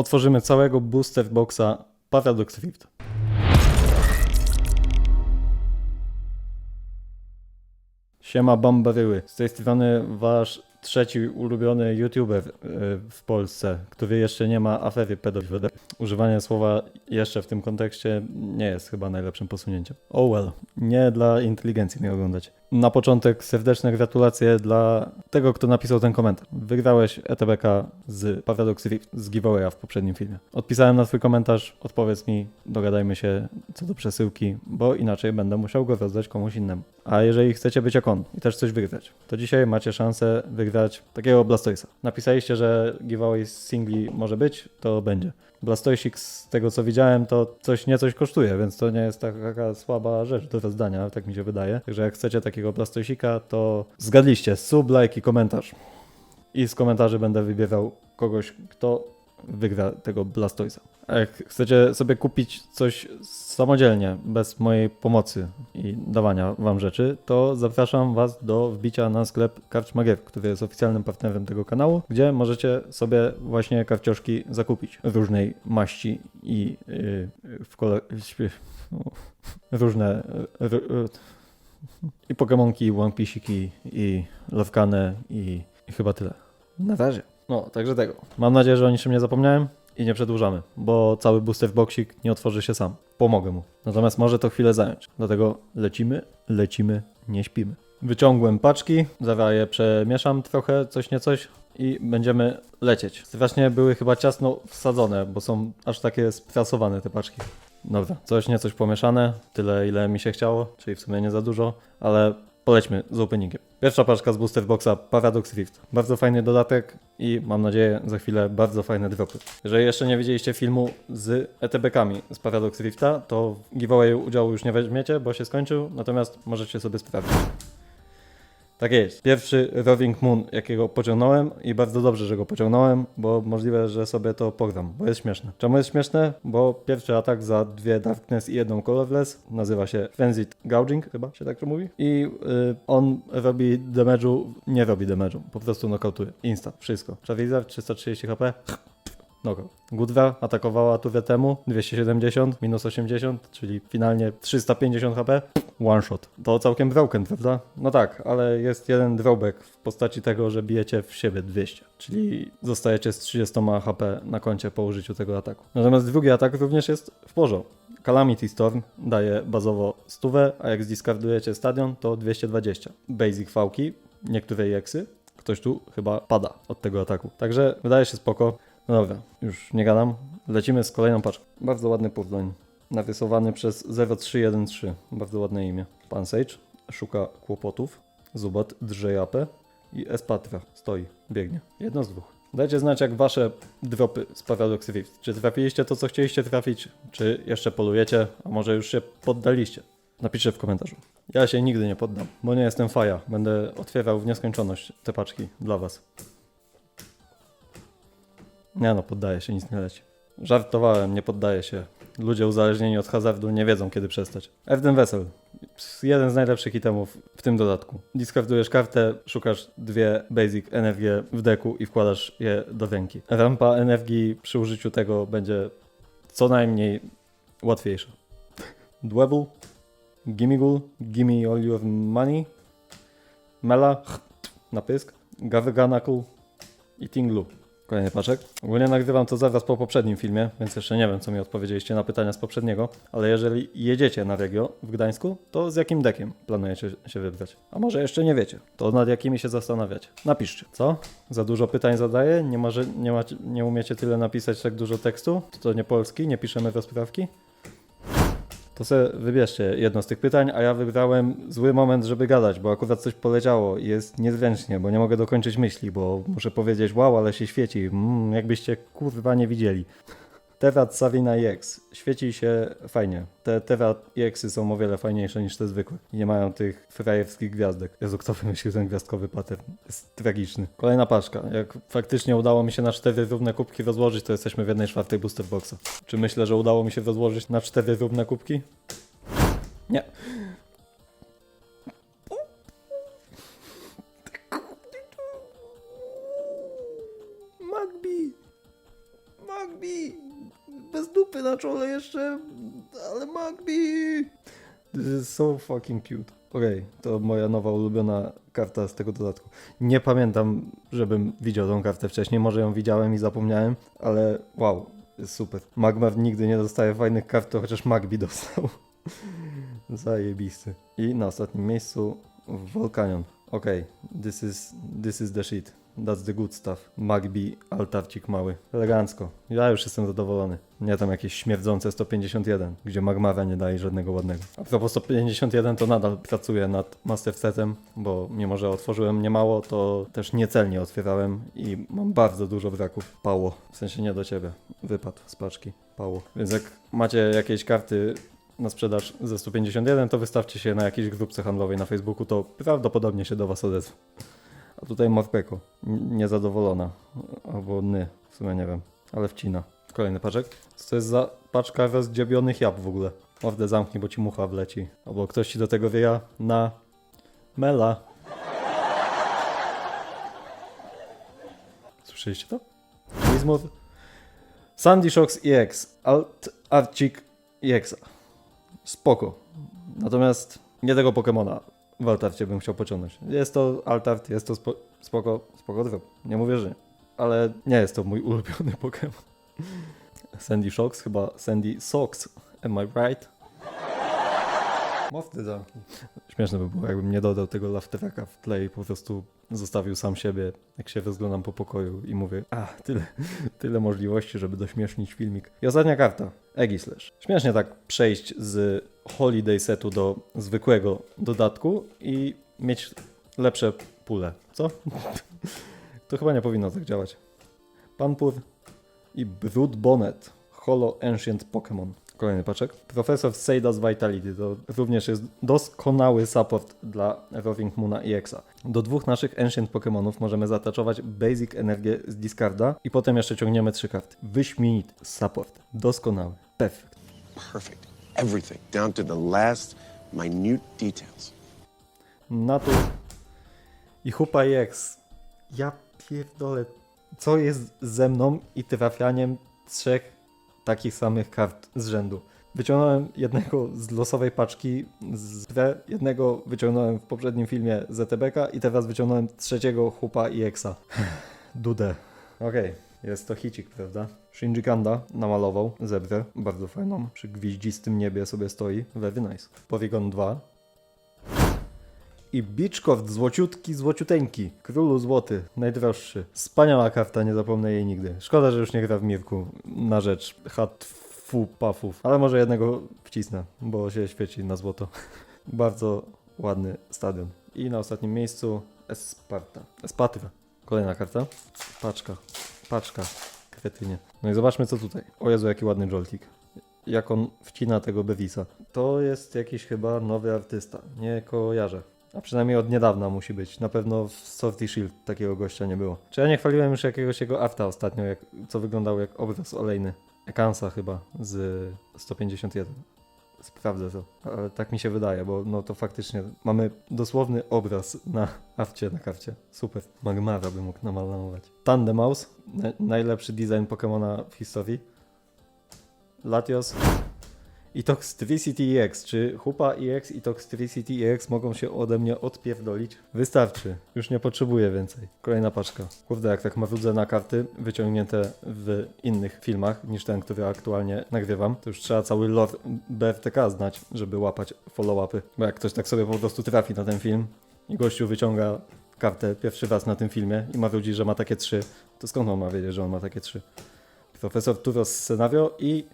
otworzymy całego booster boxa Paradox Rift. Siema Bambaryły. Z tej strony wasz trzeci ulubiony youtuber e, w Polsce, który jeszcze nie ma afery pedofilnej. Używanie słowa jeszcze w tym kontekście nie jest chyba najlepszym posunięciem. Oh well, nie dla inteligencji mnie oglądać. Na początek serdeczne gratulacje dla tego, kto napisał ten komentarz. Wygrałeś ETBK z Paradox Rift z giveawaya w poprzednim filmie. Odpisałem na twój komentarz, odpowiedz mi, dogadajmy się co do przesyłki, bo inaczej będę musiał go rozdać komuś innemu. A jeżeli chcecie być jak on i też coś wygrać, to dzisiaj macie szansę wygrać takiego Blastoisa. Napisaliście, że giveaway z singli może być, to będzie. Blastoisik z tego co widziałem to coś niecoś kosztuje, więc to nie jest taka słaba rzecz do rozdania, tak mi się wydaje. Także jak chcecie takiego Blastoisika, to zgadliście, sub, like i komentarz. I z komentarzy będę wybierał kogoś, kto wygra tego Blastoisa. A jak chcecie sobie kupić coś samodzielnie, bez mojej pomocy i dawania wam rzeczy, to zapraszam was do wbicia na sklep Karczmagier, który jest oficjalnym partnerem tego kanału, gdzie możecie sobie właśnie karcioszki zakupić różnej maści i yy, w kolor... różne... i Pokemonki, i One Piece'iki, i Lowkane, i, i chyba tyle. Na razie. No, także tego. Mam nadzieję, że o niczym nie zapomniałem i nie przedłużamy, bo cały booster boxik nie otworzy się sam. Pomogę mu. Natomiast może to chwilę zająć. Dlatego lecimy, lecimy, nie śpimy. Wyciągłem paczki, zaraz je przemieszam trochę, coś nie coś i będziemy lecieć. Strasznie były chyba ciasno wsadzone, bo są aż takie sprasowane te paczki. Dobra, coś nie coś pomieszane, tyle ile mi się chciało, czyli w sumie nie za dużo, ale polećmy z openingiem. Pierwsza paczka z Booster Boxa Paradox Rift. Bardzo fajny dodatek i mam nadzieję za chwilę bardzo fajne dropy. Jeżeli jeszcze nie widzieliście filmu z ETB-kami z Paradox Rifta, to w udziału już nie weźmiecie, bo się skończył, natomiast możecie sobie sprawdzić. Tak jest. Pierwszy Roving Moon, jakiego pociągnąłem i bardzo dobrze, że go pociągnąłem, bo możliwe, że sobie to pogram, bo jest śmieszne. Czemu jest śmieszne? Bo pierwszy atak za dwie Darkness i jedną Colorless nazywa się Frenzied Gouging, chyba się tak to mówi. I y, on robi damage'u, nie robi damage'u, po prostu nokautuje. Instant, wszystko. Charizard 330 HP, Knockout. Gudra atakowała turę temu 270 minus 80, czyli finalnie 350 HP. One shot. To całkiem broken, prawda? No tak, ale jest jeden drawback w postaci tego, że bijecie w siebie 200, czyli zostajecie z 30 HP na koncie po użyciu tego ataku. Natomiast drugi atak również jest w porządku. Calamity Storm daje bazowo 100, a jak zdiskardujecie stadion to 220. Basic fałki, niektóre EXy, ktoś tu chyba pada od tego ataku. Także wydaje się spoko. No dobra, już nie gadam. Lecimy z kolejną paczką. Bardzo ładny purloin. Narysowany przez 0313. Bardzo ładne imię. Pan Sage szuka kłopotów. Zubat drze. I Espatra stoi, biegnie. Jedno z dwóch. Dajcie znać, jak wasze dropy z Paradox Rift. Czy trafiliście to, co chcieliście trafić? Czy jeszcze polujecie? A może już się poddaliście? Napiszcie w komentarzu. Ja się nigdy nie poddam, bo nie jestem faja. Będę otwierał w nieskończoność te paczki dla was. Nie no, poddaję się, nic nie leci. Żartowałem, nie poddaję się. Ludzie uzależnieni od hazardu nie wiedzą, kiedy przestać. Evden Wessel. Jeden z najlepszych itemów w tym dodatku. Discardujesz kartę, szukasz dwie basic energię w deku i wkładasz je do ręki. Rampa energii przy użyciu tego będzie co najmniej łatwiejsza. Dwebble, Gimmigul, Gimme All Your Money, Mela, na pysk, Garganacle i Tinglu. Kolejny paczek. Ogólnie nagrywam to zaraz po poprzednim filmie, więc jeszcze nie wiem, co mi odpowiedzieliście na pytania z poprzedniego, ale jeżeli jedziecie na Regio w Gdańsku, to z jakim dekiem planujecie się wybrać? A może jeszcze nie wiecie, to nad jakimi się zastanawiacie? Napiszcie. Co? Za dużo pytań zadaję? Nie, może, nie, macie, nie umiecie tyle napisać tak dużo tekstu? To nie polski? Nie piszemy rozprawki? To sobie wybierzcie jedno z tych pytań, a ja wybrałem zły moment, żeby gadać, bo akurat coś poleciało i jest niezręcznie, bo nie mogę dokończyć myśli, bo muszę powiedzieć wow, ale się świeci, mm, jakbyście kurwa nie widzieli. Terat Savina EX. Świeci się fajnie. Te Terat EXy są o wiele fajniejsze niż te zwykłe. Nie mają tych frajerskich gwiazdek. Jezu, kto wymyślił ten gwiazdkowy pattern? Jest tragiczny. Kolejna paczka. Jak faktycznie udało mi się na cztery równe kubki rozłożyć, to jesteśmy w jednej czwartej booster boxa. Czy myślę, że udało mi się rozłożyć na cztery równe kubki? Nie. Bez dupy na czole jeszcze, ale Magbi! This is so fucking cute. Okej, to moja nowa ulubiona karta z tego dodatku. Nie pamiętam, żebym widział tą kartę wcześniej. Może ją widziałem i zapomniałem, ale wow, jest super. Magmar nigdy nie dostaje fajnych kart, to chociaż Magbi dostał. Zajebisty. I na ostatnim miejscu Volcanion. Okej, this, is, this is the shit. That's the good stuff. Magbi, altarcik mały. Elegancko. Ja już jestem zadowolony. Nie tam jakieś śmierdzące 151, gdzie Magmara nie daje żadnego ładnego. A propos 151 to nadal pracuję nad Master Setem, bo mimo, że otworzyłem niemało, to też niecelnie otwierałem i mam bardzo dużo braków. Pało. W sensie nie do ciebie. Wypadł z paczki. Pało. Więc jak macie jakieś karty na sprzedaż ze 151, to wystawcie się na jakiejś grupce handlowej na Facebooku, to prawdopodobnie się do Was odezwę. A tutaj Morpeko, niezadowolona, albo ny, w sumie nie wiem, ale wcina. Kolejny paczek. Co to jest za paczka rozdziebionych jab w ogóle? Mordę zamknij, bo ci mucha wleci. Albo ktoś ci do tego wieja na mela. Słyszeliście to? Gizmoth. Sandy Shocks EX, Alt Arcik EX. Spoko. Natomiast nie tego Pokemona w Altarcie bym chciał pociągnąć. Jest to Altart, jest to spo, spoko, spoko. Nie mówię, że nie. Ale nie jest to mój ulubiony Pokémon. Sandy Shocks, chyba Sandy Socks. Am I right? Mów ty zamki. Śmieszne by było, jakbym nie dodał tego lafteraka w tle i po prostu zostawił sam siebie, jak się rozglądam po pokoju i mówię, a, tyle, tyle możliwości, żeby dośmiesznić filmik. I ostatnia karta, Egislash. Śmiesznie tak przejść z holiday setu do zwykłego dodatku i mieć lepsze pule, co? to chyba nie powinno tak działać. Panpur i Brood Bonnet, Holo Ancient Pokémon. Kolejny paczek. Profesor Seida's Vitality to również jest doskonały support dla Roving Moona i Exa. Do dwóch naszych Ancient Pokémonów możemy zataczować Basic Energię z discarda i potem jeszcze ciągniemy trzy karty. Wyśmienity support. Doskonały. Perfekt. Perfect. Everything, down to the last minute details. Natur i Hupa EX. Ja pierdolę. Co jest ze mną i trafianiem trzech takich samych kart z rzędu? Wyciągnąłem jednego z losowej paczki z jednego wyciągnąłem w poprzednim filmie ZTBK i teraz wyciągnąłem trzeciego Hupa EX-a. Dudę. Okej, jest to hicik, prawda? Shinji Kanda namalował zebrę, bardzo fajną, przy gwieździstym niebie sobie stoi, very nice. Porygon 2, i Beachcourt złociutki, złociuteńki. Królu złoty, najdroższy. Wspaniała karta, nie zapomnę jej nigdy. Szkoda, że już nie gra w Mirku na rzecz hatfu pafów. Ale może jednego wcisnę, bo się świeci na złoto. Bardzo ładny stadion. I na ostatnim miejscu Esparta. Espatra. Kolejna karta. Paczka. Paczka. No i zobaczmy co tutaj. O Jezu, jaki ładny joltik jak on wcina tego Bevisa. To jest jakiś chyba nowy artysta. Nie kojarzę. A przynajmniej od niedawna musi być. Na pewno w and Shield takiego gościa nie było. Czy ja nie chwaliłem już jakiegoś jego arta ostatnio, jak, co wyglądał jak obraz olejny. Ekansa chyba z 151. Sprawdzę to, ale tak mi się wydaje, bo no to faktycznie mamy dosłowny obraz na arcie, na karcie. Super. Magmara by mógł namalować. Tandemaus, na, najlepszy design Pokemona w historii. Latios i Toxtricity EX. Czy Hupa EX i Toxtricity EX mogą się ode mnie odpierdolić? Wystarczy. Już nie potrzebuję więcej. Kolejna paczka. Kurde, jak tak marudzę na karty wyciągnięte w innych filmach niż ten, który aktualnie nagrywam, to już trzeba cały lore BFTK znać, żeby łapać follow-upy. Bo jak ktoś tak sobie po prostu trafi na ten film i gościu wyciąga kartę pierwszy raz na tym filmie i marudzi, że ma takie trzy, to skąd on ma wiedzieć, że on ma takie trzy? Profesor Turos Scenario i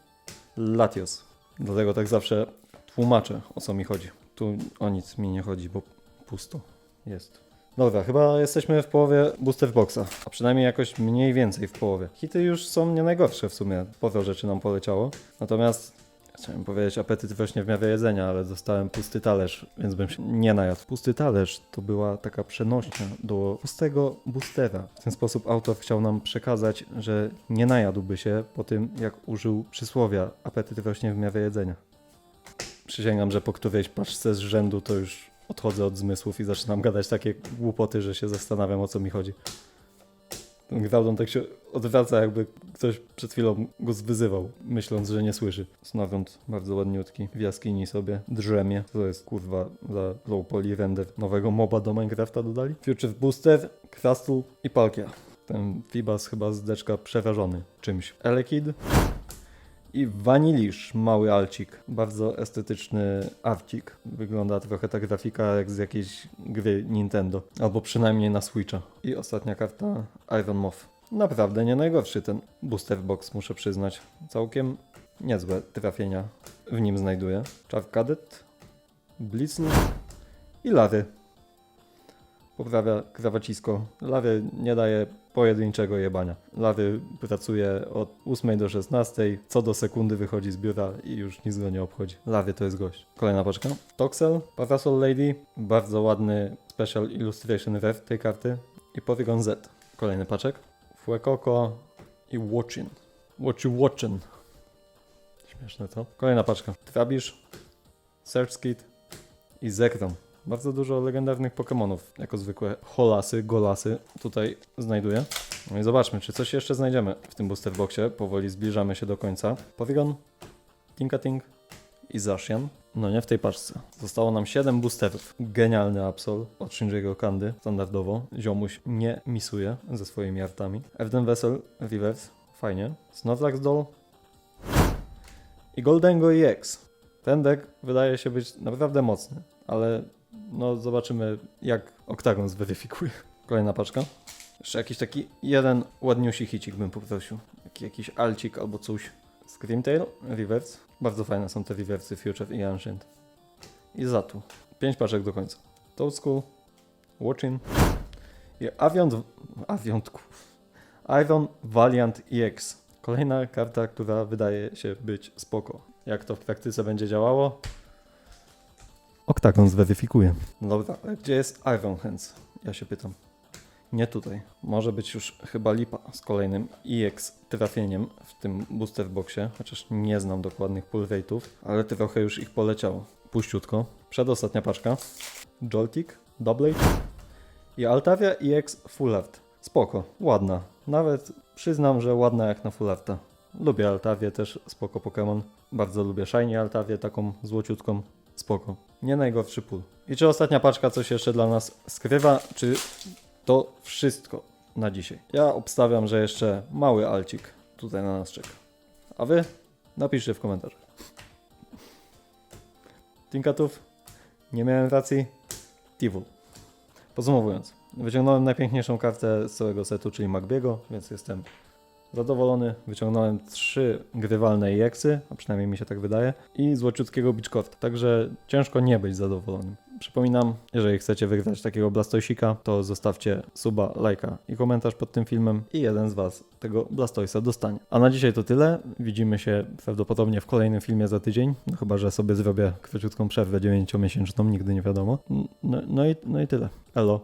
Latios. Dlatego tak zawsze tłumaczę, o co mi chodzi. Tu o nic mi nie chodzi, bo pusto jest. Dobra, chyba jesteśmy w połowie booster boxa, a przynajmniej jakoś mniej więcej w połowie. Hity już są nie najgorsze w sumie, sporo rzeczy nam poleciało. Natomiast chciałem powiedzieć apetyt właśnie w miarę jedzenia, ale dostałem pusty talerz, więc bym się nie najadł. Pusty talerz to była taka przenośnia do pustego boostera. W ten sposób autor chciał nam przekazać, że nie najadłby się po tym, jak użył przysłowia apetyt rośnie w miarę jedzenia. Przysięgam, że po którejś paczce z rzędu to już odchodzę od zmysłów i zaczynam gadać takie głupoty, że się zastanawiam o co mi chodzi. Groudon tak się odwraca, jakby ktoś przed chwilą go zwyzywał, myśląc, że nie słyszy. Snowiąt bardzo ładniutki, w jaskini sobie drzemie. To jest kurwa za low poly render. Nowego moba do Minecrafta dodali. Future Booster, Crustle i Palkia. Ten Fibas chyba z deczka przerażony czymś. Elekid i Vanillish, mały alcik. Bardzo estetyczny arcik. Wygląda trochę ta grafika jak z jakiejś gry Nintendo. Albo przynajmniej na Switcha. I ostatnia karta Iron Moth. Naprawdę nie najgorszy ten booster box, muszę przyznać. Całkiem niezłe trafienia w nim znajduję. Czar Cadet, Blitzn i Lary. Poprawia krawacisko. Lary nie daje pojedynczego jebania. Lawy pracuje od 8 do 16, co do sekundy wychodzi z biura i już nic go nie obchodzi. Lawy to jest gość. Kolejna paczka. Toxel, Parasol Lady, bardzo ładny Special Illustration Rare tej karty i Porygon Z. Kolejny paczek. Fuecoco i Watchin. Watchy Watchin. Śmieszne to. Kolejna paczka. Trabisz, Search Kit i Zekrom. Bardzo dużo legendarnych Pokémonów, jako zwykłe holasy, golasy tutaj znajduję. No i zobaczmy, czy coś jeszcze znajdziemy w tym booster boxie. Powoli zbliżamy się do końca. Porygon, Tinkating i Zashian. No nie w tej paczce. Zostało nam 7 boosterów. Genialny Absol od Shinji'ego Kandy, standardowo. Ziomuś nie misuje ze swoimi artami. Evden Vessel, Reverse, fajnie. Snorlax Doll i Goldengo EX. Ten deck wydaje się być naprawdę mocny, ale no zobaczymy jak Octagon zweryfikuje. Kolejna paczka. Jeszcze jakiś taki jeden ładniusi hicik bym poprosił. Jaki, jakiś alcik albo coś. Screamtail, Reverse. Bardzo fajne są te reversy Future i Ancient. I Zatu. Pięć paczek do końca. Toad School, Watching i Aviant... Aviantku. Iron Valiant EX. Kolejna karta, która wydaje się być spoko. Jak to w praktyce będzie działało? Oktagon zweryfikuje. Dobra, ale gdzie jest Iron Hands? Ja się pytam. Nie tutaj. Może być już chyba lipa z kolejnym EX trafieniem w tym booster boxie, chociaż nie znam dokładnych pull rate'ów, ale trochę już ich poleciało. Puściutko. Przedostatnia paczka. Joltik, Doublade i Altavia EX Full Art. Spoko, ładna. Nawet przyznam, że ładna jak na Full Arta. Lubię Altavię też, spoko Pokémon. Bardzo lubię Shiny Altavię, taką złociutką. Spoko. Nie najgorszy pull. I czy ostatnia paczka coś jeszcze dla nas skrywa, czy to wszystko na dzisiaj? Ja obstawiam, że jeszcze mały alcik tutaj na nas czeka. A wy? Napiszcie w komentarzach. Tinkatów? Nie miałem racji? Tivul. Podsumowując, wyciągnąłem najpiękniejszą kartę z całego setu, czyli Magbiego, więc jestem zadowolony. Wyciągnąłem trzy grywalne EX-y, a przynajmniej mi się tak wydaje, i złociutkiego Beachcort, także ciężko nie być zadowolonym. Przypominam, jeżeli chcecie wygrać takiego Blastoisika, to zostawcie suba, lajka i komentarz pod tym filmem i jeden z Was tego Blastoisa dostanie. A na dzisiaj to tyle. Widzimy się prawdopodobnie w kolejnym filmie za tydzień, no chyba, że sobie zrobię króciutką przerwę 9-miesięczną, nigdy nie wiadomo. No, no, i, no i tyle. Elo.